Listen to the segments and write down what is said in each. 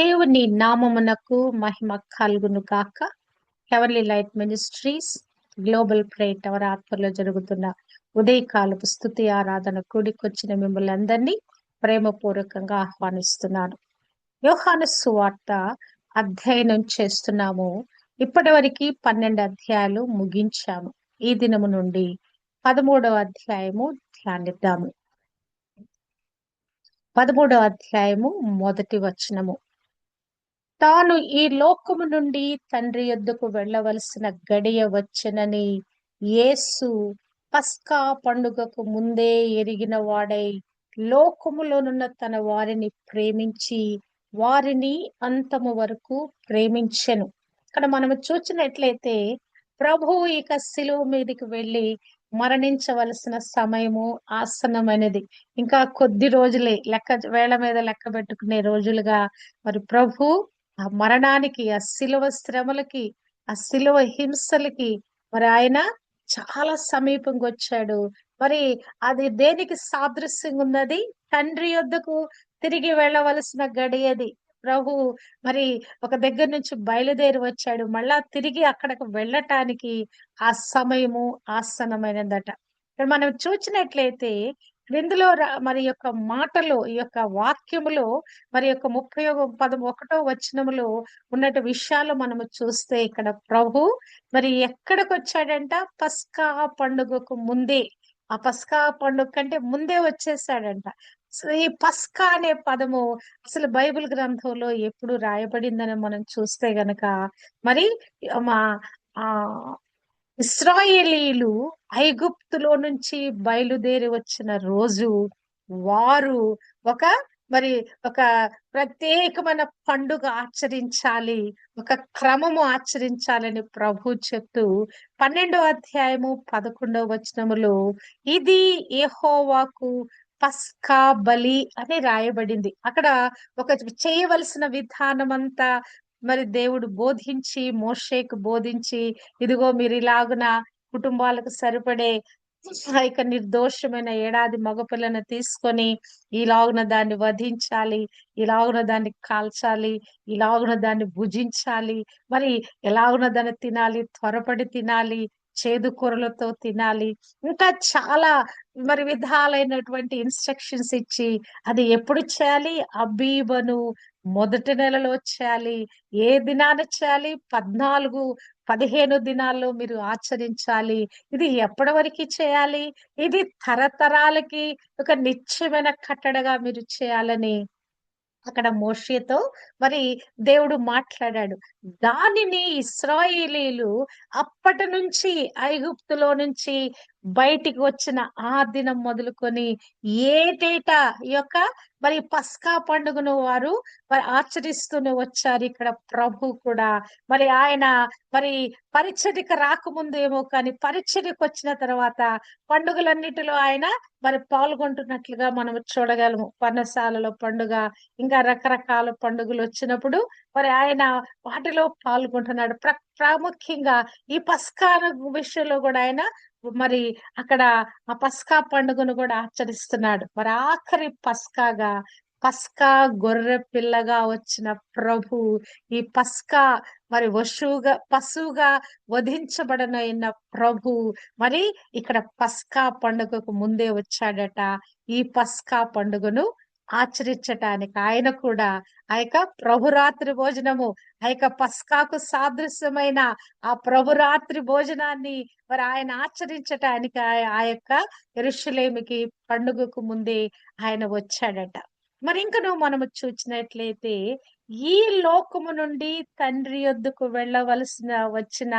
దేవుని నామమునకు మహిమ కలుగును కాక heavenly light ministries global prayer tower ఆత్మలో జరుగుతున్న ఉదయకాలపు స్థుతి ఆరాధన కూడికొచ్చిన మిమ్మల్ని అందరినీ ప్రేమపూర్వకంగా ఆహ్వానిస్తున్నాను. యోహాను సువార్త అధ్యయనం చేస్తున్నాము. ఇప్పటి వరకు పన్నెండు అధ్యాయాలు ముగించాము. ఈ దినము నుండి పదమూడవ అధ్యాయము ధ్యానిద్దాము. పదమూడవ అధ్యాయము మొదటి వచనము. తాను ఈ లోకము నుండి తండ్రి యొద్దకు వెళ్ళవలసిన గడియ వచ్చనని యేసు పస్కా పండుగకు ముందే ఎరిగిన వాడై లోకములోనున్న తన వారిని ప్రేమించి వారిని అంతము వరకు ప్రేమించెను. ఇక్కడ మనము చూసినట్లయితే ప్రభువు ఇక శిలువ మీదకి వెళ్ళి మరణించవలసిన సమయము ఆసనమైనది ఇంకా కొద్ది రోజులే లెక్క వేళ మీద లెక్క పెట్టుకునే రోజులుగా మరి ప్రభు ఆ మరణానికి ఆ శిలువ శ్రమలకి ఆ శిలువ హింసలకి మరి ఆయన చాలా సమీపంగా వచ్చాడు. మరి అది దేనికి సాదృశ్యంగా ఉన్నది? తండ్రి యొద్దకు తిరిగి వెళ్ళవలసిన గడియది ప్రభు మరి ఒక దగ్గర నుంచి బయలుదేరి వచ్చాడు. మళ్ళా తిరిగి అక్కడికి వెళ్ళటానికి ఆ సమయము ఆసనమైనదట. ఇక్కడ మనం చూసినట్లయితే క్రిందులో మరి యొక్క మాటలో ఈ యొక్క వాక్యములో మరి యొక్క ముప్పై పద ఒకటో వచనములో ఉన్నట్టు విషయాలు మనము చూస్తే ఇక్కడ ప్రభు మరి ఎక్కడికి వచ్చాడంట? పస్కా పండుగకు ముందే. ఆ పస్కా పండుగ కంటే ముందే వచ్చేసాడంట. ఈ పస్కా అనే పదము అసలు బైబిల్ గ్రంథంలో ఎప్పుడు రాయబడిందని మనం చూస్తే గనక మరి మా ఆ ఇస్రాయేలీలు ఐగుప్తులో నుంచి బయలుదేరి వచ్చిన రోజు వారు ఒక మరి ఒక ప్రత్యేకమైన పండుగ ఆచరించాలి ఒక క్రమము ఆచరించాలని ప్రభు చెప్తూ పన్నెండో అధ్యాయము పదకొండవ వచనములో ఇది ఏహోవాకు పస్కా బలి అని రాయబడింది. అక్కడ ఒక చేయవలసిన విధానం అంతా మరి దేవుడు బోధించి మోషేకు బోధించి ఇదిగో మీరు ఇలాగున కుటుంబాలకు సరిపడే ఇక నిర్దోషమైన ఏడాది మగపిల్లను తీసుకొని ఇలాగున దాన్ని వధించాలి ఇలాగున దాన్ని కాల్చాలి ఇలాగున దాన్ని భుజించాలి మరి ఎలాగున దాన్ని తినాలి త్వరపడి తినాలి చేదు కూరలతో తినాలి ఇంకా చాలా మరి విధాలైనటువంటి ఇన్స్ట్రక్షన్స్ ఇచ్చి అది ఎప్పుడు చేయాలి? అబీబను మొదటి నెలలో చేయాలి ఏ దినాన చేయాలి పద్నాలుగు పదిహేను దినాల్లో మీరు ఆచరించాలి ఇది ఎప్పటి వరకు చేయాలి ఇది తరతరాలకి ఒక నిత్యమైన కట్టడగా మీరు చేయాలని. అక్కడ మోషేతో మరి దేవుడు మాట్లాడాడు. దానిని ఇస్రాయేలీలు అప్పటి నుంచి ఐగుప్తులో నుంచి బయటికి వచ్చిన ఆ దినం మొదలుకొని ఏటేటా యొక్క మరి పస్కా పండుగను వారు మరి ఆచరిస్తూనే వచ్చారు ఇక్కడ ప్రభు కూడా. మరి ఆయన మరి పరిచర్యకు రాకముందు ఏమో కానీ పరిచర్యకు వచ్చిన తర్వాత పండుగలన్నిటిలో ఆయన మరి పాల్గొంటున్నట్లుగా మనం చూడగలము. పర్ణశాలలో పండుగ ఇంకా రకరకాల పండుగలు వచ్చినప్పుడు మరి ఆయన వాటిలో పాల్గొంటున్నాడు. ప్ర ప్రాముఖ్యంగా ఈ పస్కా విషయంలో కూడా ఆయన మరి అక్కడ ఆ పస్కా పండుగను కూడా ఆచరిస్తున్నాడు. మరి ఆఖరి పస్కాగా పస్కా గొర్రె పిల్లగా వచ్చిన ప్రభు ఈ పస్కా మరి వశువుగా పశువుగా వధించబడనైన ప్రభు మరి ఇక్కడ పస్కా పండుగకు ముందే వచ్చాడట. ఈ పస్కా పండుగను ఆచరించటానికి ఆయన కూడా ఆ యొక్క ప్రభురాత్రి భోజనము ఆ యొక్క పస్కాకు సాదృశ్యమైన ఆ ప్రభురాత్రి భోజనాన్ని మరి ఆయన ఆచరించటానికి ఆ యొక్క ఎరుషులేమికి పండుగకు ముందే ఆయన వచ్చాడట. మరి ఇంకను మనము చూసినట్లయితే ఈ లోకము నుండి తండ్రి యొద్దకు వెళ్ళవలసిన వచ్చిన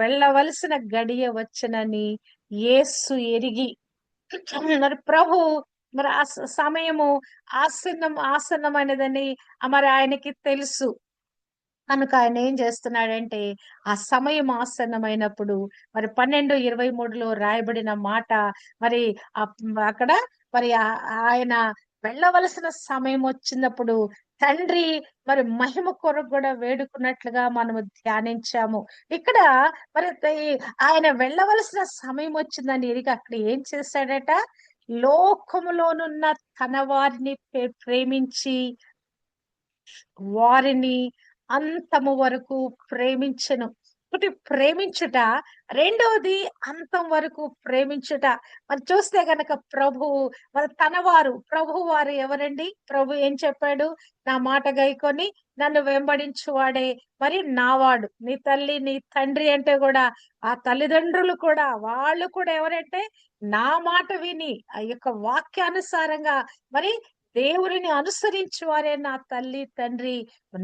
వెళ్ళవలసిన గడియ వచ్చనని యేసు ఎరిగి మరి ప్రభు మరి ఆ సమయము ఆసన్నం ఆసన్నమైనదని మరి ఆయనకి తెలుసు. కనుక ఆయన ఏం చేస్తున్నాడంటే ఆ సమయం ఆసన్నమైనప్పుడు మరి పన్నెండు ఇరవై మూడులో రాయబడిన మాట మరి అక్కడ మరి ఆయన వెళ్ళవలసిన సమయం వచ్చినప్పుడు తండ్రి మరి మహిమ కొరకు కూడా వేడుకున్నట్లుగా మనము ధ్యానించాము. ఇక్కడ మరి ఆయన వెళ్ళవలసిన సమయం వచ్చిందని ఎరిగి అక్కడ ఏం చేశాడట? లోకములోనున్న తన వారిని ప్రేమించి వారిని అంతము వరకు ప్రేమించను. ఒకటి ప్రేమించుట రెండవది అంతం వరకు ప్రేమించుట. మనం చూస్తే గనక ప్రభువు మన తన వారు ప్రభు వారు ఎవరండి? ప్రభు ఏం చెప్పాడు? నా మాట గైకొని నన్ను వెంబడించువాడే మరి నావాడు. నీ తల్లి నీ తండ్రి అంటే కూడా ఆ తల్లిదండ్రులు కూడా వాళ్ళు కూడా ఎవరంటే నా మాట విని ఆ యొక్క వాక్యానుసారంగా మరి దేవుడిని అనుసరించి వారే నా తల్లి తండ్రి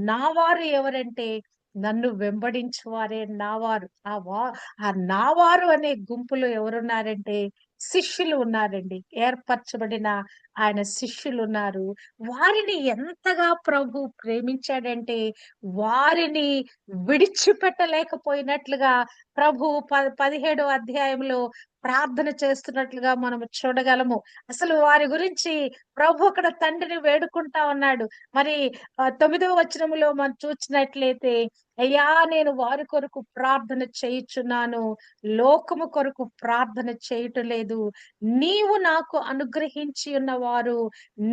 నా వారు ఎవరంటే నన్ను వెంబడించు వారే నావారు. ఆ వా ఆ నావారు అనే గుంపులో ఎవరున్నారంటే శిష్యులు ఉన్నారండి. ఏర్పరచబడిన ఆయన శిష్యులు ఉన్నారు వారిని ఎంతగా ప్రభు ప్రేమించాడంటే వారిని విడిచిపెట్టలేకపోయినట్లుగా ప్రభు ప పదిహేడో అధ్యాయంలో ప్రార్థన చేస్తున్నట్లుగా మనం చూడగలము. అసలు వారి గురించి ప్రభు అక్కడ తండ్రిని వేడుకుంటా ఉన్నాడు. మరి తొమ్మిదవ వచనములో మనం చూసినట్లయితే అయ్యా నేను వారి కొరకు ప్రార్థన చేయుచున్నాను. లోకము కొరకు ప్రార్థన చేయటం లేదు నీవు నాకు అనుగ్రహించి ఉన్న వారు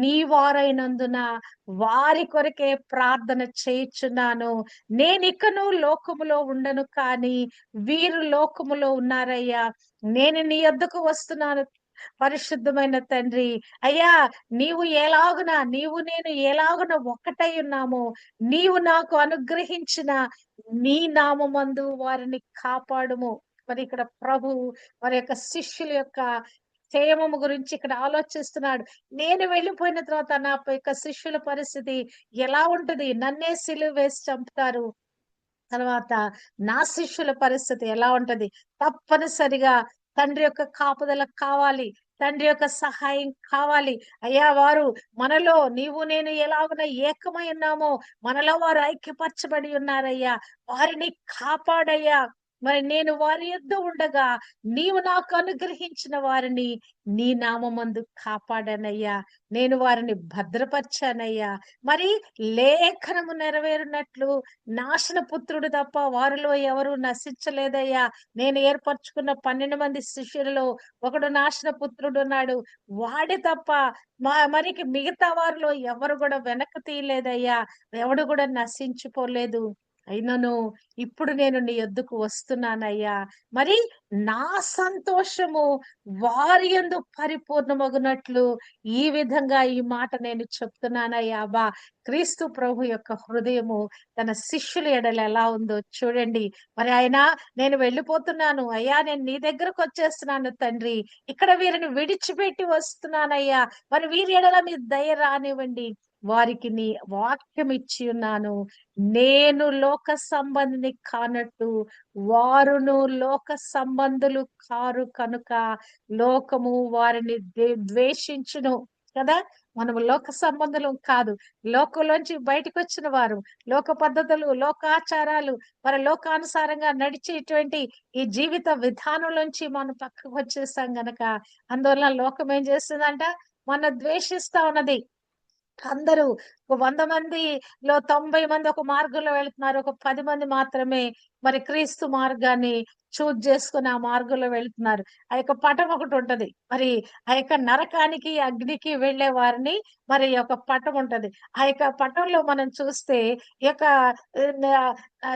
నీ వారైనందున వారి కొరకే ప్రార్థన చేయుచున్నాను. నేనికను లోకములో ఉండను కానీ వీరు లోకములో ఉన్నారయ్యా. నేను నీ యొద్దకు వస్తున్నాను పరిశుద్ధమైన తండ్రి. అయ్యా నీవు ఎలాగున నీవు నేను ఎలాగున ఒక్కటై ఉన్నామో నీవు నాకు అనుగ్రహించిన నీ నామందు వారిని కాపాడుము. మరి ఇక్కడ ప్రభు వారి యొక్క శిష్యుల యొక్క క్షేమము గురించి ఇక్కడ ఆలోచిస్తున్నాడు. నేను వెళ్ళిపోయిన తర్వాత నా యొక్క శిష్యుల పరిస్థితి ఎలా ఉంటది? నన్నే సిలువ వేసి చంపుతారు. తర్వాత నా శిష్యుల పరిస్థితి ఎలా ఉంటది? తప్పనిసరిగా తండ్రి యొక్క కాపుదల కావాలి. తండ్రి యొక్క సహాయం కావాలి. అయ్యా వారు మనలో నీవు నేను ఎలాగున ఏకమై ఉన్నామో మనలో వారు ఐక్యపరచబడి ఉన్నారయ్యా. వారిని కాపాడయ్యా. మరి నేను వారి యుద్ధ ఉండగా నీవు నాకు అనుగ్రహించిన వారిని నీ నామందు కాపాడానయ్యా. నేను వారిని భద్రపరిచానయ్యా. మరి లేఖనము నెరవేరినట్లు నాశన పుత్రుడు తప్ప వారిలో ఎవరు నశించలేదయ్యా. నేను ఏర్పరచుకున్న పన్నెండు మంది శిష్యులలో ఒకడు నాశన పుత్రుడు ఉన్నాడు. వాడి తప్ప మా మరికి మిగతా వారిలో ఎవరు కూడా వెనక్కి తీయలేదయ్యా. ఎవడు కూడా నశించిపోలేదు. అయినను ఇప్పుడు నేను నీ యొద్దకు వస్తున్నానయ్యా. మరి నా సంతోషము వారి ఎందు పరిపూర్ణమగునట్లు ఈ విధంగా ఈ మాట నేను చెప్తున్నానయ్యా. బా క్రీస్తు ప్రభు యొక్క హృదయము తన శిష్యుల ఎడల ఎలా ఉందో చూడండి. మరి ఆయన నేను వెళ్ళిపోతున్నాను. అయ్యా నేను నీ దగ్గరకు వచ్చేస్తున్నాను తండ్రి. ఇక్కడ వీరిని విడిచిపెట్టి వస్తున్నానయ్యా. మరి వీరి ఎడల మీ దయ రానివ్వండి. వారికి నీ వాక్యం ఇచ్చి ఉన్నాను. నేను లోక సంబంధిని కానట్టు వారును లోక సంబంధులు కారు కనుక లోకము వారిని ద్వేషించును కదా? మనము లోక సంబంధులు కాదు. లోకంలోంచి బయటకు వచ్చిన వారు లోక పద్ధతులు లోకాచారాలు మరి లోకానుసారంగా నడిచేటువంటి ఈ జీవిత విధానంలోంచి మనం పక్కకు వచ్చేసాం గనక అందువల్ల లోకం ఏం చేస్తుందంట? మన ద్వేషిస్తా ఉన్నది. అందరూ ఒక వంద మందిలో తొంభై మంది ఒక మార్గంలో వెళ్తున్నారు. ఒక పది మంది మాత్రమే మరి క్రీస్తు మార్గాన్ని చూజ్ చేసుకుని ఆ మార్గంలో వెళ్తున్నారు. ఆ యొక్క పటం ఒకటి ఉంటది. మరి ఆ యొక్క నరకానికి అగ్నికి వెళ్ళే వారిని మరి యొక్క పటం ఉంటది. ఆ యొక్క పటంలో మనం చూస్తే యొక్క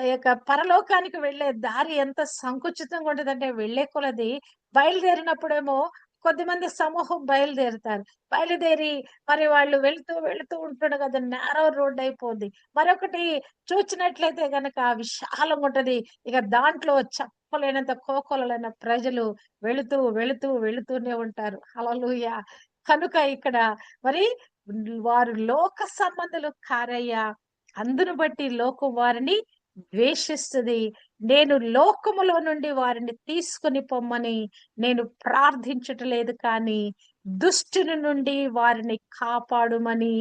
యొక్క పరలోకానికి వెళ్ళే దారి ఎంత సంకుచితంగా ఉంటదంటే వెళ్ళే కొలది బయలుదేరినప్పుడేమో కొద్దిమంది సమూహం బయలుదేరుతారు. బయలుదేరి మరి వాళ్ళు వెళుతూ వెళుతూ ఉంటుండగా అది నేరో రోడ్ అయిపోద్ది. మరొకటి చూచినట్లయితే గనక విశాలంగా ఉంటది. ఇక దాంట్లో చెప్పలేనంత కోకొలైన ప్రజలు వెళుతూ వెళుతూ వెళుతూనే ఉంటారు. అలలుయ కనుక ఇక్కడ మరి వారు లోక సంబంధులు కారయ్యా. అందును బట్టి లోకం వారిని ద్వేషిస్తుంది. నేను లోకములో నుండి వారిని తీసుకుని పొమ్మని నేను ప్రార్థించటలేదు కానీ దుష్టుని నుండి వారిని కాపాడుమని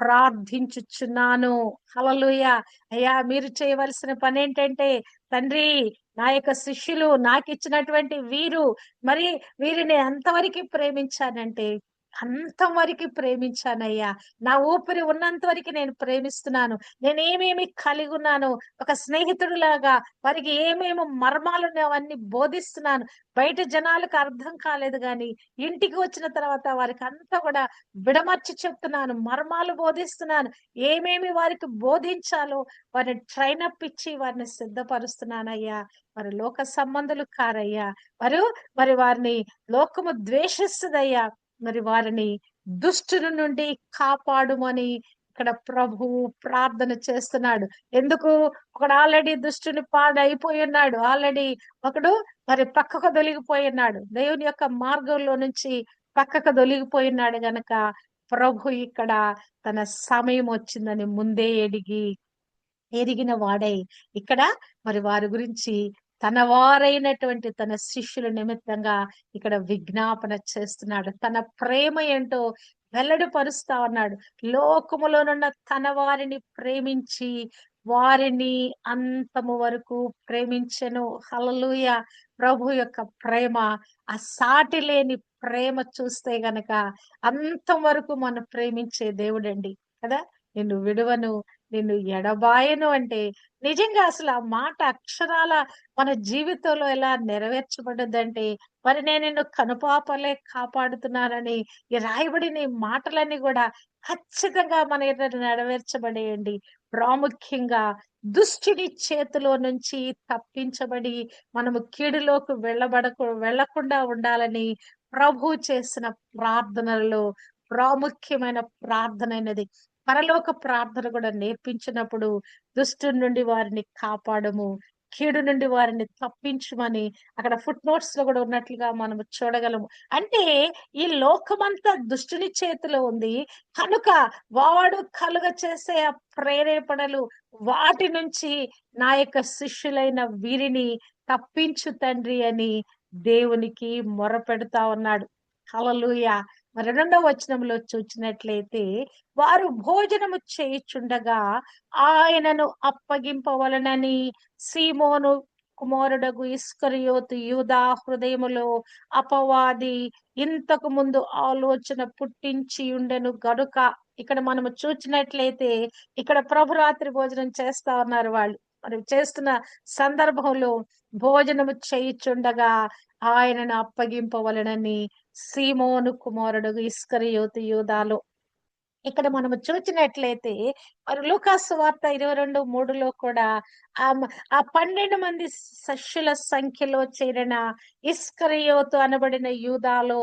ప్రార్థించుచున్నాను. హలలుయ అయ్యా మీరు చేయవలసిన పని ఏంటంటే తండ్రి నా యొక్క శిష్యులు నాకు ఇచ్చినటువంటి వీరు మరి వీరిని ఎంతవరకు ప్రేమించానంటే అంతం వరకు ప్రేమించానయ్యా. నా ఊపిరి ఉన్నంత వరకు నేను ప్రేమిస్తున్నాను. నేను ఏమేమి కలిగి ఉన్నాను ఒక స్నేహితుడిలాగా వారికి ఏమేమి మర్మాలు అవన్నీ బోధిస్తున్నాను. బయట జనాలకు అర్థం కాలేదు కానీ ఇంటికి వచ్చిన తర్వాత వారికి అంతా కూడా విడమర్చి చెప్తున్నాను మర్మాలు బోధిస్తున్నాను. ఏమేమి వారికి బోధించాలో వారిని ట్రైన్ అప్ ఇచ్చి వారిని సిద్ధపరుస్తున్నానయ్యా. వారి లోక సంబంధులు కారయ్యా. వారు మరి వారిని లోకము ద్వేషిస్తుందయ్యా. మరి వారిని దుష్టుల నుండి కాపాడుమని ఇక్కడ ప్రభువు ప్రార్థన చేస్తున్నాడు. ఎందుకు? ఒకడు ఆల్రెడీ దుష్టుని పాడైపోయి ఉన్నాడు. ఆల్రెడీ ఒకడు మరి పక్కకు దొలిగిపోయి ఉన్నాడు. దేవుని యొక్క మార్గంలో నుంచి పక్కకు దొలిగిపోయినాడు గనక ప్రభు ఇక్కడ తన సమయం వచ్చిందని ముందే ఎడిగి ఎరిగిన వాడై ఇక్కడ మరి వారి గురించి తన వారైనటువంటి తన శిష్యుల నిమిత్తంగా ఇక్కడ విజ్ఞాపన చేస్తున్నాడు. తన ప్రేమ ఏంటో వెల్లడిపరుస్తా ఉన్నాడు. లోకములోనున్న తన వారిని ప్రేమించి వారిని అంతము వరకు ప్రేమించెను. హలలుయ ప్రభు యొక్క ప్రేమ ఆ సాటి లేని ప్రేమ చూస్తే గనక అంతం వరకు మనం ప్రేమించే దేవుడండి. కదా? నిన్ను విడువను నిన్ను ఎడబాయను అంటే నిజంగా అసలు ఆ మాట అక్షరాల మన జీవితంలో ఎలా నెరవేర్చబడ్డదంటే మరి నేను నిన్ను కనుపాపలే కాపాడుతున్నానని ఈ రాయబడిన మాటలన్నీ కూడా ఖచ్చితంగా మన ఎదుట నెరవేర్చబడేయండి. ప్రాముఖ్యంగా దుష్టుడి చేతిలో నుంచి తప్పించబడి మనము కీడులోకి వెళ్ళబడకు వెళ్ళకుండా ఉండాలని ప్రభు చేసిన ప్రార్థనలలో ప్రాముఖ్యమైన ప్రార్థన అయినది. పరలోక ప్రార్థన కూడా నేర్పించినప్పుడు దుష్టు నుండి వారిని కాపాడము కీడు నుండి వారిని తప్పించమని అక్కడ ఫుట్ నోట్స్లో కూడా ఉన్నట్లుగా మనం చూడగలము. అంటే ఈ లోకమంతా దుష్టుని చేతిలో ఉంది. కనుక వాడు కలుగ చేసే ఆ ప్రేరేపణలు వాటి నుంచి నా యొక్క శిష్యులైన వీరిని తప్పించు తండ్రి అని దేవునికి మొరపెడతా ఉన్నాడు. హల్లెలూయ! మరి రెండవ వచనంలో చూచినట్లయితే వారు భోజనము చేయుచుండగా ఆయనను అప్పగింపవలనని సీమోను కుమారుడగు ఇస్కరియోతు యూదా హృదయములో అపవాది ఇంతకు ముందు ఆలోచన పుట్టించి ఉండెను గనుక ఇక్కడ మనము చూచినట్లయితే ఇక్కడ ప్రభురాత్రి భోజనం చేస్తా ఉన్నారు వాళ్ళు. మరి చేస్తున్న సందర్భంలో భోజనము చేయుచుండగా ఆయనను అప్పగింపవలనని సీమోను కుమారుడు ఇస్కరియోతి యూదాలో. ఇక్కడ మనము చూసినట్లయితే మరి లూకాసు వార్త ఇరవై రెండు మూడులో కూడా ఆ ఆ పన్నెండు మంది శిష్యుల సంఖ్యలో చేరిన ఇస్కరియోతు అనబడిన యూదాలో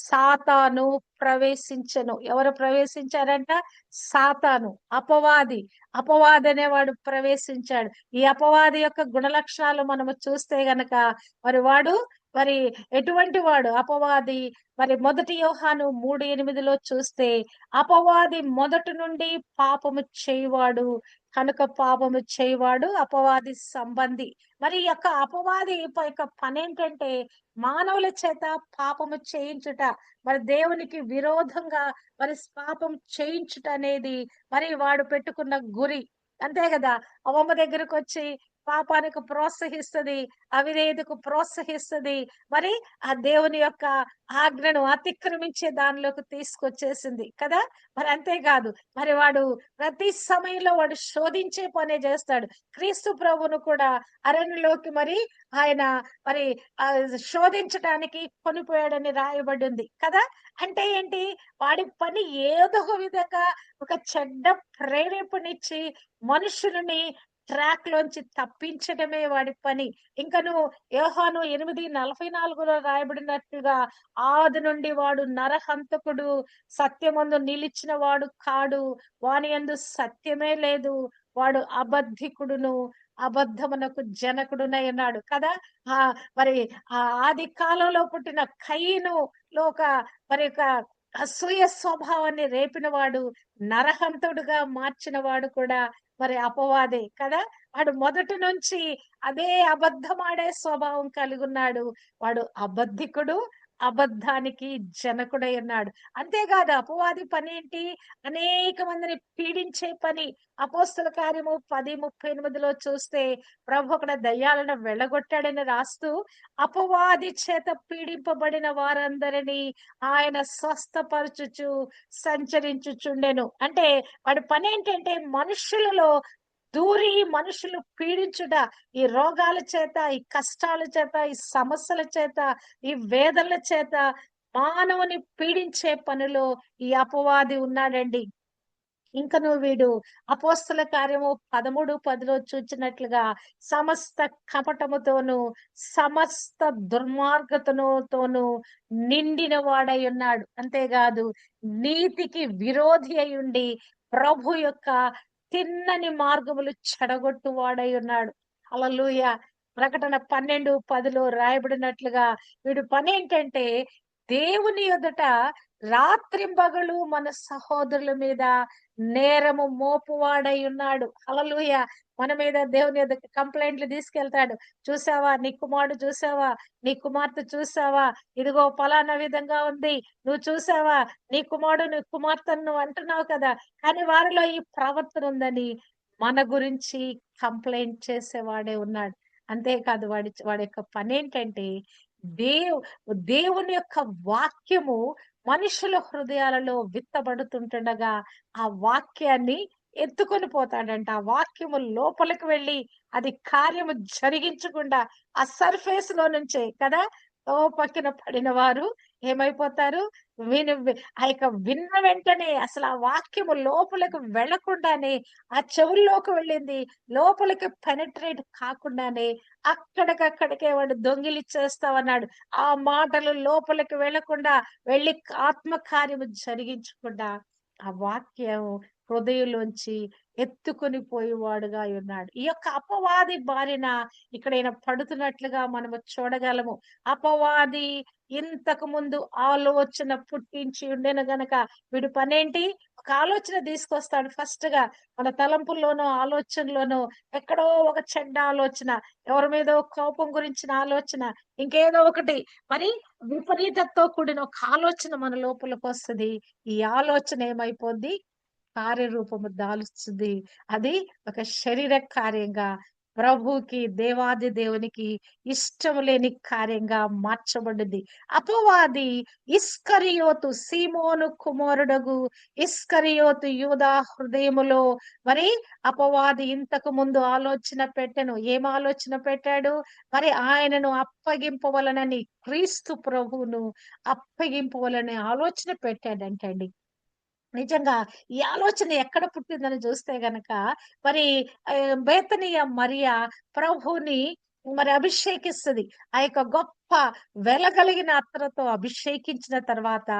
సాతాను ప్రవేశించను. ఎవరు ప్రవేశించారంట? సాతాను. అపవాది. అపవాది అనేవాడు ప్రవేశించాడు. ఈ అపవాది యొక్క గుణలక్షణాలు మనము చూస్తే గనక మరి వాడు మరి ఎటువంటి వాడు? అపవాది. మరి మొదటి యోహాను మూడు ఎనిమిదిలో చూస్తే అపవాది మొదటి నుండి పాపము చేయవాడు కనుక పాపము చేయవాడు అపవాది సంబంధి. మరి యొక్క అపవాది యొక్క పని ఏంటంటే మానవుల చేత పాపము చేయించుట మరి దేవునికి విరోధంగా మరి పాపం చేయించుట అనేది మరి వాడు పెట్టుకున్న గురి. అంతే కదా? అవమ్మ దగ్గరకు వచ్చి పాపానికి ప్రోత్సహిస్తుంది అవిధేయతకు ప్రోత్సహిస్తుంది. మరి ఆ దేవుని యొక్క ఆజ్ఞను అతిక్రమించే దానిలోకి తీసుకొచ్చేసింది కదా? మరి అంతేకాదు మరి వాడు ప్రతి సమయంలో వాడు శోధించే పనే చేస్తాడు. క్రీస్తు ప్రభును కూడా అరణ్యలోకి మరి ఆయన మరి శోధించడానికి కొనిపోయాడని రాయబడి ఉంది కదా? అంటే ఏంటి? వాడి పని ఏదో ఒక విధంగా ఒక చెడ్డ ప్రేరేపణిచ్చి మనుషులని ట్రాక్ లోంచి తప్పించడమే వాడి పని. ఇంకను యోహాను ఎనిమిది నలభై నాలుగులో రాయబడినట్లుగా ఆది నుండి వాడు నరహంతకుడు సత్యమందు నిలిచిన వాడు కాడు వాని యందు సత్యమే లేదు వాడు అబద్ధికుడును అబద్ధమునకు జనకుడునై ఉన్నాడు. కదా? ఆ మరి ఆ ఆది కాలంలో పుట్టిన కయ్యను లోక మరి ఒక అసూయ స్వభావాన్ని రేపిన వాడు నరహంతుడుగా మార్చిన వాడు కూడా మరి అపవాదే కదా? వాడు మొదటి నుంచి అదే అబద్ధమాడే స్వభావం కలిగి ఉన్నాడు వాడు అబద్ధికుడు అబద్ధానికి జనకుడై ఉన్నాడు. అంతేకాదు అపవాది పని ఏంటి అనేక మందిని పీడించే పని. అపోస్తుల కార్యము పది ముప్పై ఎనిమిదిలో చూస్తే ప్రభు అక్కడ దయ్యాలను వెళ్ళగొట్టాడని రాస్తూ అపవాది చేత పీడింపబడిన వారందరినీ ఆయన స్వస్థపరచుచు సంచరించుచుండెను. అంటే వాడి పని ఏంటంటే మనుషులలో దూరి మనుషులు పీడించుట ఈ రోగాల చేత ఈ కష్టాల చేత ఈ సమస్యల చేత ఈ వేదనల చేత మానవుని పీడించే పనిలో ఈ అపవాది ఉన్నాడండి. ఇంకను వీడు అపోస్తల కార్యము పదమూడు పదిలో చూచినట్లుగా సమస్త కపటముతోను సమస్త దుర్మార్గతనుతోను నిండిన వాడై ఉన్నాడు. అంతేకాదు నీతికి విరోధి అయి ఉండి ప్రభు యొక్క తిన్నని మార్గములు చెడగొట్టు వాడై ఉన్నాడు. అలలుయ ప్రకటన పన్నెండు పదిలో రాయబడినట్లుగా వీడు పని ఏంటంటే దేవుని ఎదుట రాత్రింబగలు మన సహోదరుల మీద నేరము మోపువాడై ఉన్నాడు. అలలుయ మన మీద దేవుని ఎదుట కంప్లైంట్లు తీసుకెళ్తాడు. చూసావా? నీ కుమారుడు చూసావా? నీ కుమార్తె చూసావా? ఇదిగో ఫలానా విధంగా ఉంది. నువ్వు చూసావా? నీ కుమారుడు నీ కుమార్తెను నువ్వు అంటున్నావు కదా? కానీ వారిలో ఈ ప్రవర్తన ఉందని మన గురించి కంప్లైంట్ చేసేవాడే ఉన్నాడు. అంతేకాదు వాడి వాడి యొక్క పని ఏంటంటే దేవు దేవుని యొక్క వాక్యము మనుషుల హృదయాలలో విత్తబడుతుంటుండగా ఆ వాక్యాన్ని ఎత్తుకొని పోతాడంట. ఆ వాక్యము లోపలికి వెళ్ళి అది కార్యము జరిగించకుండా ఆ సర్ఫేస్లో నుంచే కదా ఓ పక్కన పడిన వారు ఏమైపోతారు? విని ఆ యొక్క విన్న వెంటనే అసలు ఆ వాక్యము లోపలికి వెళ్ళకుండానే ఆ చెవుల్లోకి వెళ్ళింది. లోపలికి పెనట్రేట్ కాకుండానే అక్కడికక్కడికే వాడు దొంగిలిచ్చేస్తావన్నాడు ఆ మాటలు లోపలికి వెళ్ళకుండా వెళ్ళి ఆత్మకార్యము జరిగించకుండా ఆ వాక్యం హృదయంలోంచి ఎత్తుకొని పోయేవాడుగా ఉన్నాడు. ఈ యొక్క అపవాది బారిన ఇక్కడ ఈయన పడుతున్నట్లుగా మనము చూడగలము. అపవాది ఇంతకు ముందు ఆలోచన పుట్టించి ఉండేను గనక వీడి పనేంటి? ఒక ఆలోచన తీసుకొస్తాడు. ఫస్ట్గా మన తలంపుల్లోనో ఆలోచనలోనో ఎక్కడో ఒక చెడ్డ ఆలోచన ఎవరి మీద కోపం గురించిన ఆలోచన ఇంకేదో ఒకటి. మరి విపరీతతో కూడిన ఒక ఆలోచన మన లోపలికి వస్తుంది. ఈ ఆలోచన ఏమైపోద్ది? కార్యరూపము దాలుస్తుంది. అది ఒక శరీర కార్యంగా ప్రభుకి దేవాది దేవునికి ఇష్టం లేని కార్యంగా మార్చబడింది. అపవాది ఇస్కరియోతు సీమోను కుమారుడగు ఇస్కరియోతు యూదా హృదయములో మరి అపవాది ఇంతకు ముందు ఆలోచన పెట్టను. ఏం ఆలోచన పెట్టాడు? మరి ఆయనను అప్పగింపవలనని క్రీస్తు ప్రభువును అప్పగింపవలనే ఆలోచన పెట్టాడంటండి. నిజంగా ఈ ఆలోచన ఎక్కడ పుట్టిందని చూస్తే గనక మరి బేతనీయ మరియా ప్రభుని మరి అభిషేకిస్తుంది. ఆ యొక్క గొప్ప వెలగలిగిన అత్తరతో అభిషేకించిన తర్వాత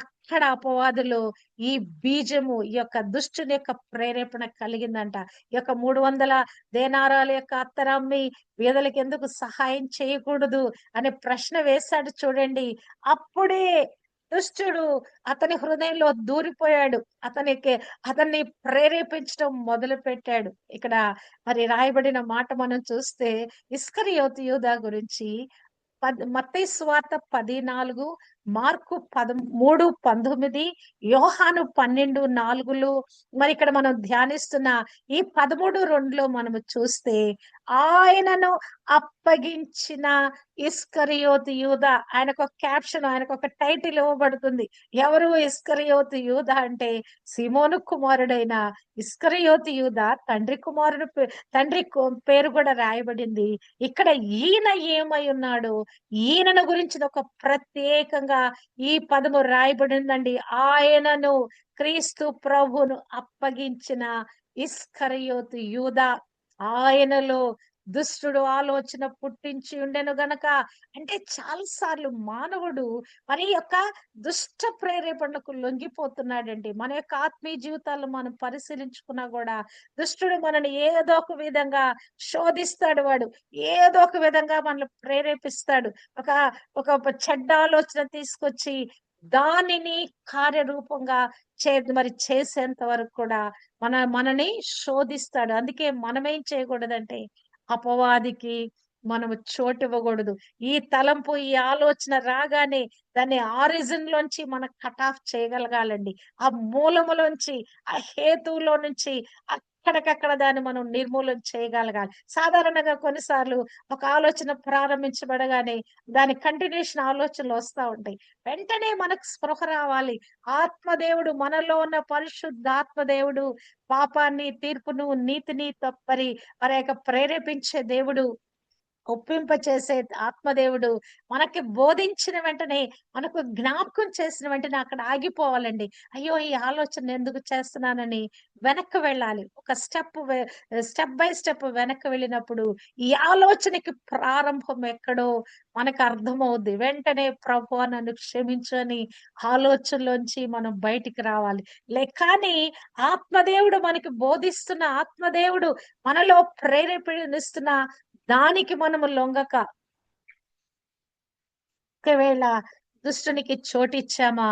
అక్కడ అపవాదులు ఈ బీజము ఈ యొక్క దుష్టుని యొక్క ప్రేరేపణ కలిగిందంట. ఈ యొక్క మూడు వందల దేనారాల యొక్క అత్తరమ్మి పేదలకు ఎందుకు సహాయం చేయకూడదు అనే ప్రశ్న వేశాడు చూడండి. అప్పుడే దుష్టుడు అతని హృదయంలో దూరిపోయాడు. అతనికి అతన్ని ప్రేరేపించడం మొదలు పెట్టాడు ఇక్కడ మరి రాయబడిన మాట మనం చూస్తే ఇస్కరియోతు యూదా గురించి పద్ మత్తయి స్వార్త పది నాలుగు మార్కు పద మూడు పంతొమ్మిది యోహాను పన్నెండు నాలుగులు. మరి ఇక్కడ మనం ధ్యానిస్తున్న ఈ పదమూడు రెండులో మనము చూస్తే ఆయనను అప్పగించిన ఇస్కరియోతి యూద ఆయనకు ఒక క్యాప్షన్ ఆయనకు ఒక టైటిల్ ఇవ్వబడుతుంది. ఎవరు ఇస్కరియోతి యూద అంటే? సిమోను కుమారుడైన ఇస్కరియోతి యూద తండ్రి కుమారుడు తండ్రి పేరు కూడా రాయబడింది. ఇక్కడ ఈయన ఏమై ఉన్నాడు? ఈయనను గురించిన ఒక ప్రత్యేకంగా ఈ పదము రాయబడిందండి ఆయనను క్రీస్తు ప్రభును అప్పగించిన ఇస్కరియోతు యూద. ఆయనలో దుష్టుడు ఆలోచన పుట్టించి ఉండెను గనక. అంటే చాలా సార్లు మానవుడు మన యొక్క దుష్ట ప్రేరేపణలకు లొంగిపోతున్నాడండి. మన యొక్క ఆత్మీయ జీవితాలను మనం పరిశీలించుకున్నా కూడా దుష్టుడు మనని ఏదో ఒక విధంగా శోధిస్తాడు వాడు. ఏదో ఒక విధంగా మనల్ని ప్రేరేపిస్తాడు. ఒక ఒక చెడ్డ ఆలోచన తీసుకొచ్చి దానిని కార్యరూపంగా చే మరి చేసేంత వరకు కూడా మన మనని శోధిస్తాడు. అందుకే మనం ఏం చేయకూడదంటే అపవాదికి మనము చోటు ఇవ్వకూడదు ఈ తలంపు ఈ ఆలోచన రాగానే దాన్ని ఆరిజిన్ లోంచి మనం కట్ ఆఫ్ చేయగలగాలండి. ఆ మూలములోంచి ఆ హేతువులో నుంచి అక్కడికక్కడ దాన్ని మనం నిర్మూలన చేయగలగాలి. సాధారణంగా కొన్నిసార్లు ఒక ఆలోచన ప్రారంభించబడగానే దాని కంటిన్యూషన్ ఆలోచనలు వస్తూ ఉంటాయి. వెంటనే మనకు స్పృహ రావాలి. ఆత్మదేవుడు మనలో ఉన్న పరిశుద్ధ ఆత్మదేవుడు పాపాన్ని తీర్పును నీతిని తప్పరి మరి యొక్క ప్రేరేపించే దేవుడు ఒప్పింప చేసే ఆత్మదేవుడు మనకి బోధించిన వెంటనే మనకు జ్ఞాపకం చేసిన వెంటనే అక్కడ ఆగిపోవాలండి. అయ్యో ఈ ఆలోచన ఎందుకు చేస్తున్నానని వెనక్కి వెళ్ళాలి. ఒక స్టెప్ స్టెప్ బై స్టెప్ వెనక్కి వెళ్ళినప్పుడు ఈ ఆలోచనకి ప్రారంభం ఎక్కడో మనకు అర్థమవుద్ది. వెంటనే ప్రభు నన్ను క్షమించని ఆలోచనలోంచి మనం బయటికి రావాలి. లే కానీ ఆత్మదేవుడు మనకి బోధిస్తున్న ఆత్మదేవుడు మనలో ప్రేరేపణిస్తున్న దానికి మనము లొంగక. ఒకవేళ దుష్టునికి చోటిచ్చామా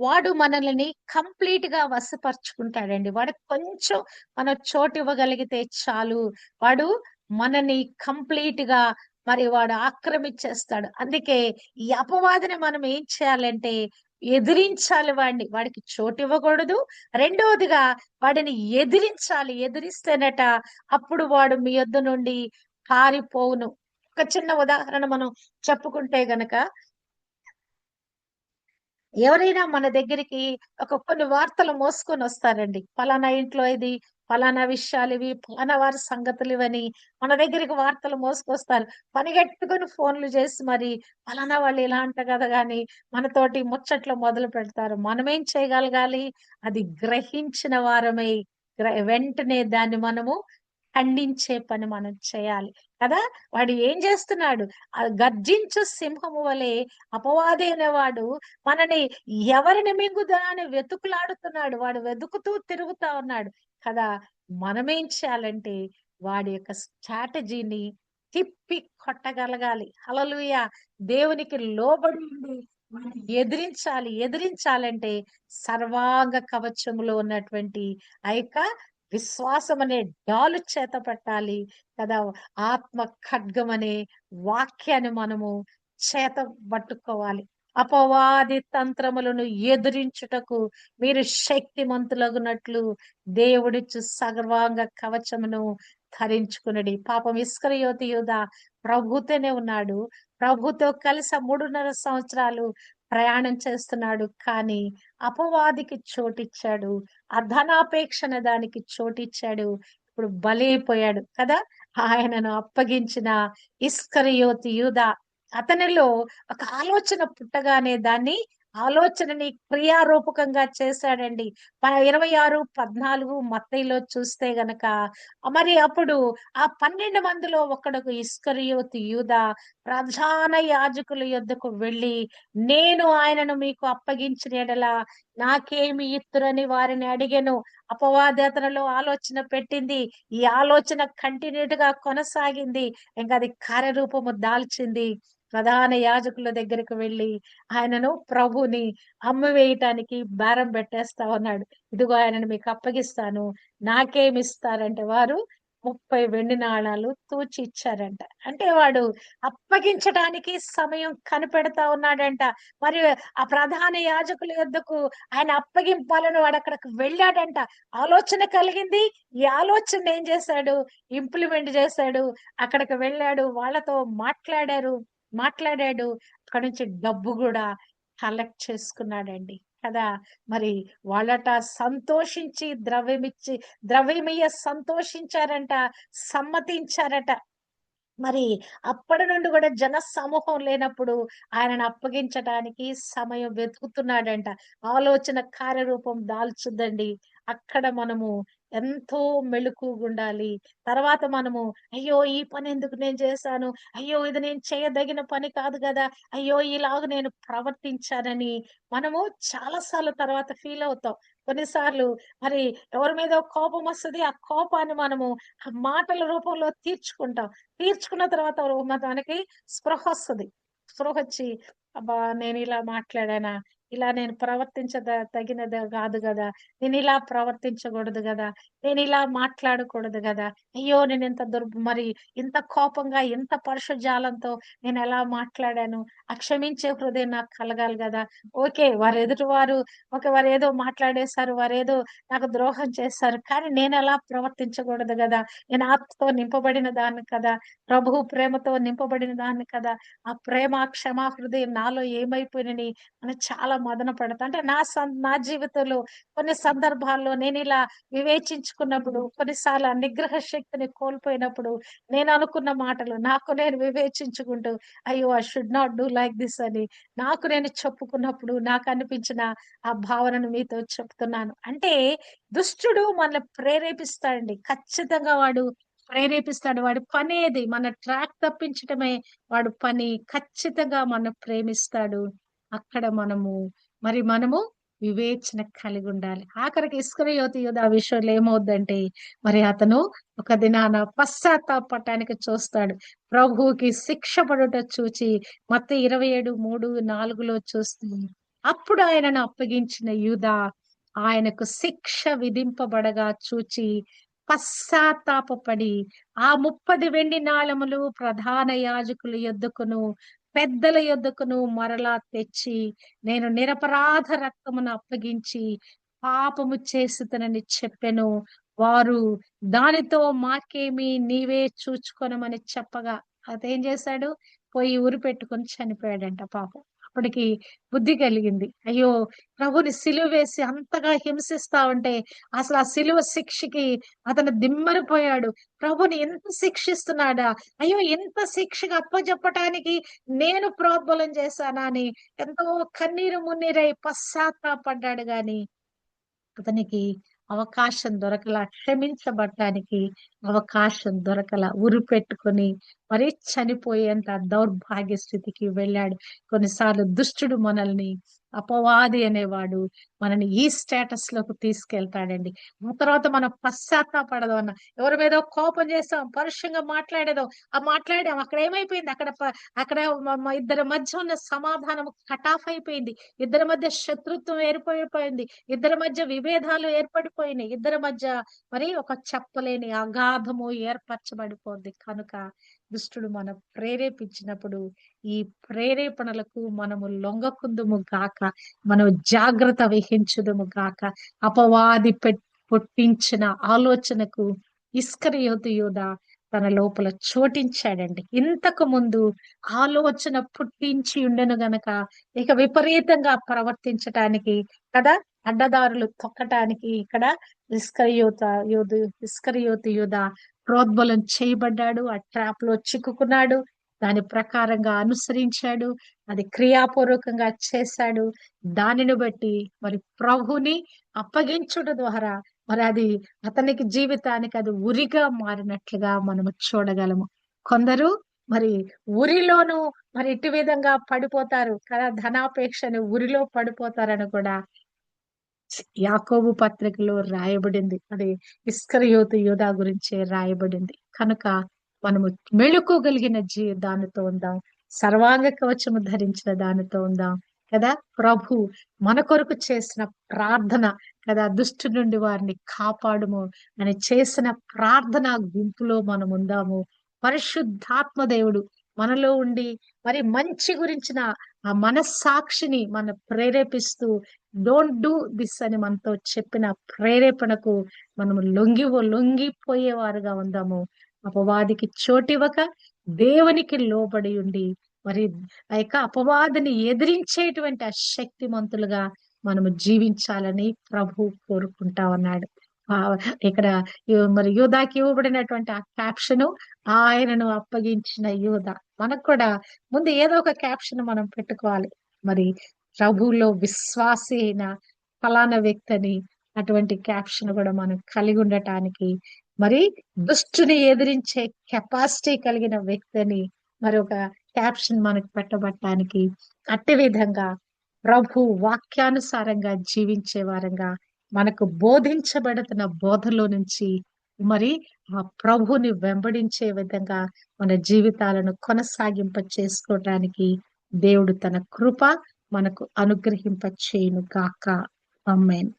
వాడు మనల్ని కంప్లీట్గా వశపరుచుకుంటాడండి. వాడు కొంచెం మన చోటు ఇవ్వగలిగితే చాలు. వాడు మనని కంప్లీట్గా మరి వాడు ఆక్రమించేస్తాడు. అందుకే ఈ అపవాదిని మనం ఏం చేయాలంటే ఎదిరించాలి వాడిని. వాడికి చోటు ఇవ్వకూడదు. రెండవదిగా వాడిని ఎదిరించాలి. ఎదిరిస్తేనట అప్పుడు వాడు మీ యొద్ద నుండి పారిపోవును. ఒక చిన్న ఉదాహరణ మనం చెప్పుకుంటే గనక ఎవరైనా మన దగ్గరికి ఒక కొన్ని వార్తలు మోసుకొని వస్తారండి. ఫలానా ఇంట్లో ఇది ఫలానా విషయాలు ఇవి ఫలానా వారి సంగతులు ఇవని మన దగ్గరికి వార్తలు మోసుకొస్తారు. పనిగట్టుకుని ఫోన్లు చేసి మరి ఫలానా వాళ్ళు ఇలా అంట కదా కానీ మనతోటి ముచ్చట్లు మొదలు పెడతారు. మనమేం చేయగలగాలి? అది గ్రహించిన వారమై వెంటనే దాన్ని మనము ఖండించే పని మనం చేయాలి. కదా? వాడు ఏం చేస్తున్నాడు? గర్జించు సింహము వలె అపవాదైన వాడు మనని ఎవరిని మింగుదా అని వెతుకులాడుతున్నాడు. వాడు వెతుకుతూ తిరుగుతా ఉన్నాడు. కదా? మనమేం చేయాలంటే వాడి యొక్క స్ట్రాటజీని తిప్పి కొట్టగలగాలి. అలలుయ దేవునికి లోబడి ఉండి ఎదిరించాలి. ఎదిరించాలంటే సర్వాంగ కవచములో ఉన్నటువంటి ఆ యొక్క విశ్వాసం అనే డాలు చేత పెట్టాలి కదా? ఆత్మ ఖడ్గం అనే వాక్యాన్ని మనము చేత పట్టుకోవాలి. అపవాది తంత్రములను ఎదురించుటకు మీరు శక్తిమంతులగునట్లు దేవుడిచ్చు సర్వాంగ కవచమును ధరించుకునడి. పాపం ఇస్కరయోతి యోధ ప్రభుతోనే ఉన్నాడు. ప్రభుతో కలిసి మూడున్నర సంవత్సరాలు ప్రయాణం చేస్తున్నాడు. కానీ అపవాదికి చోటిచ్చాడు. అధనాపేక్షణ దానికి చోటిచ్చాడు. ఇప్పుడు బలైపోయాడు కదా. ఆయనను అప్పగించిన ఇస్కరియోతి యూద అతనిలో ఒక ఆలోచన పుట్టగానే దాన్ని ఆలోచనని క్రియారూపకంగా చేశాడండి. ఇరవై ఆరు పద్నాలుగు మత్తయిలో చూస్తే గనక మరి అప్పుడు ఆ పన్నెండు మందిలో ఒకడుకు ఇస్కరియోత్ యూద ప్రధాన యాజకుల యొద్దకు వెళ్ళి నేను ఆయనను మీకు అప్పగించిన ఎడలా నాకేమి ఇత్తురని వారిని అడిగాను. అపవాదేతనలో ఆలోచన పెట్టింది. ఈ ఆలోచన కంటిన్యూట్గా కొనసాగింది. ఇంకా అది కార్యరూపము దాల్చింది. ప్రధాన యాజకుల దగ్గరికి వెళ్ళి ఆయనను ప్రభుని అమ్మవేయటానికి బేరం పెట్టేస్తా ఉన్నాడు. ఇదిగో ఆయనను మీకు అప్పగిస్తాను నాకేమిస్తారంటే వారు ముప్పై వెండి నాణాలు తూచి ఇచ్చారంట. అంటే వాడు అప్పగించడానికి సమయం కనిపెడతా ఉన్నాడంట. మరి ఆ ప్రధాన యాజకుల యొద్దకు ఆయన అప్పగింపాలని వాడు అక్కడికి వెళ్ళాడంట. ఆలోచన కలిగింది. ఈ ఆలోచన ఏం చేశాడు? ఇంప్లిమెంట్ చేశాడు. అక్కడికి వెళ్ళాడు. వాళ్ళతో మాట్లాడారు. మాట్లాడాడు. అక్కడ నుంచి డబ్బు కూడా కలెక్ట్ చేసుకున్నాడండి. కదా? మరి వాళ్ళట సంతోషించి ద్రవ్యమిచ్చి ద్రవ్యమయ్య సంతోషించారంట సమ్మతించారట. మరి అప్పటి నుండి కూడా జన సమూహం లేనప్పుడు ఆయనను అప్పగించడానికి సమయం వెతుకుతున్నాడంట. ఆలోచన కార్యరూపం దాల్చుద్దండి. అక్కడ మనము ఎంతో మెళుకుగుండాలి తర్వాత మనము అయ్యో ఈ పని ఎందుకు నేను చేశాను? అయ్యో ఇది నేను చేయదగిన పని కాదు కదా? అయ్యో ఇలాగ నేను ప్రవర్తించానని మనము చాలా సార్లు తర్వాత ఫీల్ అవుతాం. కొన్నిసార్లు మరి ఎవరి మీద కోపం వస్తుంది ఆ కోపాన్ని మనము మాటల రూపంలో తీర్చుకుంటాం. తీర్చుకున్న తర్వాత మనకి స్పృహ వస్తుంది. స్పృహ వచ్చి అబ్బా నేను ఇలా మాట్లాడానా? ఇలా నేను ప్రవర్తించద తగినది కాదు కదా నేను ఇలా ప్రవర్తించకూడదు కదా నేను ఇలా మాట్లాడకూడదు కదా అయ్యో నేను ఇంత దుర్ మరి ఇంత కోపంగా ఇంత పరుషజాలంతో నేను ఎలా మాట్లాడాను? అక్షమించే హృదయం నాకు కలగాలి కదా ఓకే వారు ఎదుటి వారు ఒక వారు ఏదో మాట్లాడేశారు వారు ఏదో నాకు ద్రోహం చేశారు కానీ నేను ఎలా ప్రవర్తించకూడదు కదా నేను ఆత్మతో నింపబడిన దాన్ని కదా. ప్రభు ప్రేమతో నింపబడిన దాన్ని కదా. ఆ ప్రేమ క్షమా హృదయం నాలో ఏమైపోయినని అని చాలా మదన పడతా. అంటే నా నా జీవితంలో కొన్ని సందర్భాల్లో నేను ఇలా వివేచించుకున్నప్పుడు కొన్నిసార్లు నిగ్రహ శక్తిని కోల్పోయినప్పుడు నేను అనుకున్న మాటలు నాకు నేను వివేచించుకుంటూ అయ్యో I should not do like this అని నాకు నేను చెప్పుకున్నప్పుడు నాకు అనిపించిన ఆ భావనను మీతో చెప్తున్నాను. అంటే దుష్టుడు మనల్ని ప్రేరేపిస్తాడండి. ఖచ్చితంగా వాడు ప్రేరేపిస్తాడు. వాడి పనేది మన ట్రాక్ తప్పించటమే వాడు పని. ఖచ్చితంగా మన ప్రేమిస్తాడు. అక్కడ మనము మరి మనము వివేచన కలిగి ఉండాలి. ఆఖరికి ఇస్కరయోతి యోధ ఆ విషయంలో ఏమవుద్దంటే మరి అతను ఒక దినాన పశ్చాత్తాపటానికి చూస్తాడు. ప్రభువుకి శిక్ష పడుట చూచి మత ఇరవై ఏడు మూడు నాలుగులో చూస్తే అప్పుడు ఆయనను అప్పగించిన యూధ ఆయనకు శిక్ష విధింపబడగా చూచి పశ్చాత్తాపడి ఆ ముప్పది వెండి నాళములు ప్రధాన యాజకుల ఎద్దుకును పెద్దల యొద్దకును మరలా తెచ్చి నేను నిరపరాధ రక్తమును అప్పగించి పాపము చేస్తునని చెప్పెను. వారు దానితో మాకేమి నీవే చూచుకొనమని చెప్పగా అదేం చేశాడు? పోయి ఊరి పెట్టుకొని చనిపోయాడంట పాపం. అప్పటికి బుద్ధి కలిగింది. అయ్యో ప్రభుని సిలువ వేసి అంతగా హింసిస్తా ఉంటే అసలు ఆ సిలువ శిక్షకి అతను దిమ్మరిపోయాడు. ప్రభుని ఎంత శిక్షిస్తున్నాడా? అయ్యో ఎంత శిక్షగా అప్పచెప్పటానికి నేను ప్రోద్బలం చేశానా అని ఎంతో కన్నీరు మున్నీరై పశ్చాత్తాపడ్డాడు గాని అతనికి అవకాశం దొరకల క్షమించబడటానికి అవకాశం దొరకల ఉరి పెట్టుకొని మరీ చనిపోయేంత దౌర్భాగ్య స్థితికి వెళ్ళాడు. కొన్నిసార్లు దుష్టుడు మనల్ని అపవాది అనేవాడు మనని ఈ స్టేటస్లోకి తీసుకెళ్తాడండి. ఆ తర్వాత మనం పశ్చాత్తాపడదు అన్న. ఎవరి మీద కోపం చేస్తాం పరుషంగా మాట్లాడేదో ఆ మాట్లాడాం అక్కడ ఏమైపోయింది? అక్కడ అక్కడ ఇద్దరి మధ్య ఉన్న సమాధానం కటాఫ్ అయిపోయింది. ఇద్దరి మధ్య శత్రుత్వం ఏర్పడిపోయింది. ఇద్దరి మధ్య విభేదాలు ఏర్పడిపోయినాయి. ఇద్దరి మధ్య మరి ఒక చెప్పలేని అగాధము ఏర్పరచబడిపోద్ది. కనుక దుష్టుడు మన ప్రేరేపించినప్పుడు ఈ ప్రేరేపణలకు మనము లొంగకుందుము గాక మనం జాగ్రత్త వహించుదుము గాక. అపవాది పొట్టించిన ఆలోచనకు ఇస్కరియోతు యోధ తన లోపల చోటించాడండి. ఇంతకు ముందు ఆలోచన పుట్టించి ఉండను గనక ఇక విపరీతంగా ప్రవర్తించటానికి కదా అడ్డదారులు తొక్కటానికి ఇక్కడ ఇస్కరియోత యోధు ఇస్కరియోతు యోధ ప్రోద్బలం చేయబడ్డాడు ఆ ట్రాప్లో చిక్కుకున్నాడు దాని ప్రకారంగా అనుసరించాడు అది క్రియాపూర్వకంగా చేశాడు. దానిని బట్టి మరి ప్రభుని అప్పగించుట ద్వారా మరి అది అతనికి జీవితానికి అది ఉరిగా మారినట్లుగా మనము చూడగలము. కొందరు మరి ఉరిలోనూ మరి ఇటు విధంగా పడిపోతారు కదా ధనాపేక్షని ఉరిలో పడిపోతారని కూడా యాకోబు పత్రికలో రాయబడింది. అది ఇస్కరియోతు యోధా గురించే రాయబడింది. కనుక మనము మెళుకోగలిగిన జీ దానితో ఉందాం. సర్వాంగ కవచము ధరించిన దానితో ఉందాం. కదా? ప్రభు మన కొరకు చేసిన ప్రార్థన కదా? దుష్టు నుండి వారిని కాపాడుము అని చేసిన ప్రార్థన గుంపులో మనం ఉందాము. పరిశుద్ధాత్మ దేవుడు మనలో ఉండి మరి మంచి గురించిన ఆ మనస్సాక్షిని మన ప్రేరేపిస్తూ డోంట్ డూ దిస్ అని మనతో చెప్పిన ప్రేరేపణకు మనము లొంగి లొంగిపోయేవారుగా ఉందాము. అపవాదికి చోటివ్వక దేవునికి లోబడి ఉండి మరి ఆ యొక్క అపవాదిని ఎదిరించేటువంటి ఆ శక్తిమంతులుగా మనము జీవించాలని ప్రభు కోరుకుంటా ఉన్నాడు. ఇక్కడ మరి యూదాకి ఇవ్వబడినటువంటి ఆ క్యాప్షన్ ఆయనను అప్పగించిన యూద. మనకు కూడా ముందు ఏదో ఒక క్యాప్షన్ మనం పెట్టుకోవాలి. మరి ప్రభువులో విశ్వాసి అయిన ఫలానా వ్యక్తి అని అటువంటి క్యాప్షన్ కూడా మనం కలిగి ఉండటానికి మరి దుష్టుని ఎదిరించే కెపాసిటీ కలిగిన వ్యక్తిని మరి ఒక క్యాప్షన్ మనకు పెట్టబట్టడానికి అట్టి విధంగా ప్రభు వాక్యానుసారంగా జీవించే వారంగా మనకు బోధించబడుతున్న బోధలో నుంచి మరి ఆ ప్రభుని వెంబడించే విధంగా మన జీవితాలను కొనసాగింప చేసుకోవటానికి దేవుడు తన కృప మనకు అనుగ్రహింప చేయను కాక అమ్మేన్